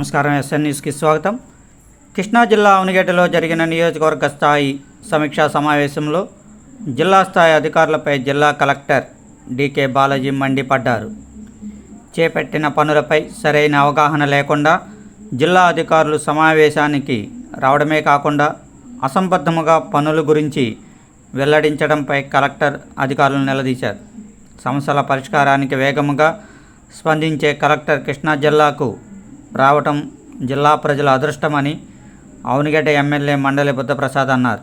నమస్కారం ఎస్ఎన్ న్యూస్కి స్వాగతం. కృష్ణా జిల్లా అవనిగడ్డలో జరిగిన నియోజకవర్గ స్థాయి సమీక్షా సమావేశంలో జిల్లా స్థాయి అధికారులపై జిల్లా కలెక్టర్ డికే బాలాజీ మండిపడ్డారు. చేపట్టిన పనులపై సరైన అవగాహన లేకుండా జిల్లా అధికారులు సమావేశానికి రావడమే కాకుండా అసంబద్ధముగా పనుల గురించి వెల్లడించడంపై కలెక్టర్ అధికారులను నిలదీశారు. సమస్యల పరిష్కారానికి వేగముగా స్పందించే కలెక్టర్ కృష్ణా జిల్లాకు రావటం జిల్లా ప్రజల అదృష్టమని అవునిగడ్డ ఎమ్మెల్యే మండలి బుద్ధప్రసాద్ అన్నారు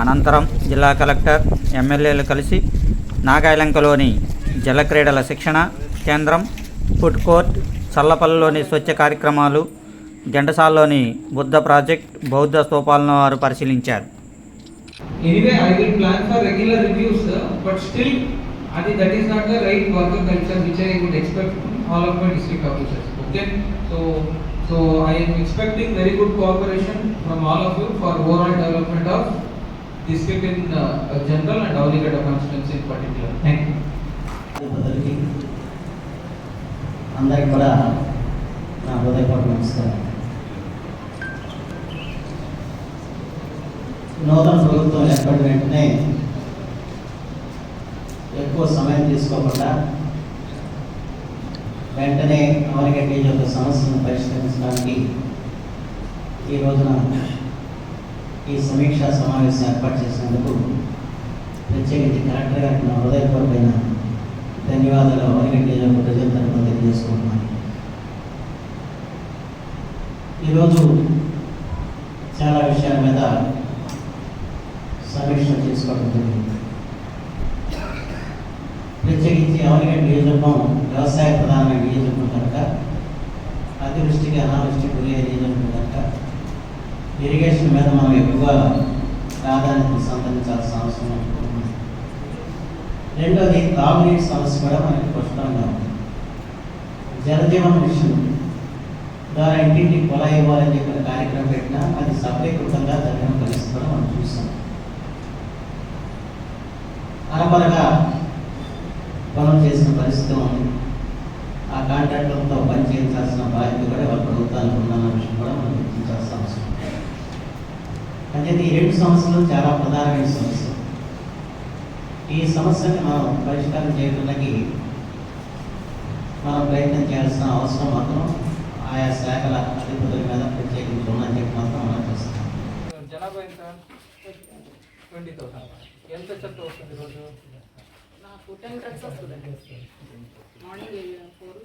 అనంతరం జిల్లా కలెక్టర్ ఎమ్మెల్యేలు కలిసి నాగాయలంకలోని జలక్రీడల శిక్షణ కేంద్రం ఫుడ్ కోర్ట్ చల్లపల్లిలోని స్వచ్ఛ కార్యక్రమాలు జంటసాల్లోని బుద్ధ ప్రాజెక్ట్ బౌద్ధ స్తూపాలను వారు పరిశీలించారు Anyway, I will plan for regular reviews, but still, I think that is not the right culture which I would expect from all of my district officers. Okay, so so I am expecting very good cooperation from all of you for overall development of district in uh, general and Aulikata constituency in particular. Thank you. అందరికి కూడా నా హృదయపూర్వక నమస్కారం నూతన ప్రభుత్వం ఏర్పడిన వెంటనే ఎక్కువ సమయం తీసుకోకుండా వెంటనే అమరిగడ్డి యొక్క సమస్యను పరిష్కరించడానికి ఈ రోజున ఈ సమీక్షా సమావేశం ఏర్పాటు చేసినందుకు ప్రత్యేకించి కలెక్టర్ గారికి నా హృదయపూర్వకమైన ధన్యవాదాలు. అమరిగడ్డి యొక్క ప్రజల తరఫున తెలియజేసుకుంటున్నాను. ఈరోజు చాలా విషయాల మీద సమీక్ష చేసుకోవడం జరిగింది. ప్రత్యేకించి ఎవరికంటే నియోజకవర్గం వ్యవసాయ ప్రధానమైన నియోజకవర్గం కనుక అతివృష్టికి అనావృష్టికి గురయ్యే నియోజకవర్గం కనుక ఇరిగేషన్ మీద మనం ఎక్కువ ప్రాధాన్యత సంతరించాల్సిన అవసరం ఉంటుంది రెండోది తాగునీటి సమస్య కూడా మనకి పుష్కలంగా ఉంది. జలజీవన మిషన్ ద్వారా ఇంటింటికి కుళాయి ఇవ్వాలని చెప్పిన కార్యక్రమం పెట్టినా అది సఫలీకృతంగా జరిగిన పరిస్థితి కూడా మనం చూస్తాం. అనపరగా చేసిన ఆ కాంట్రాక్టర్తో పని చేయించాల్సిన బాధ్యత కూడా వాళ్ళ ప్రభుత్వానికి ఉందన్న విషయం కూడా మనం గుర్తించాల్సిన అవసరం. అంటే ఈ రెండు సమస్యలు చాలా ప్రధానమైన సమస్యలు. ఈ సమస్యని మనం పరిష్కారం చేయడానికి మనం ప్రయత్నం చేయాల్సిన అవసరం మాత్రం ఆయా శాఖల అధిపతుల మీద ప్రత్యేకించి ఉందని చెప్పి మాత్రం మనం చేస్తాం జనాభా ఎంత? Twenty thousand. ఎంత చెత్త వస్తుంది రోజు? Morning four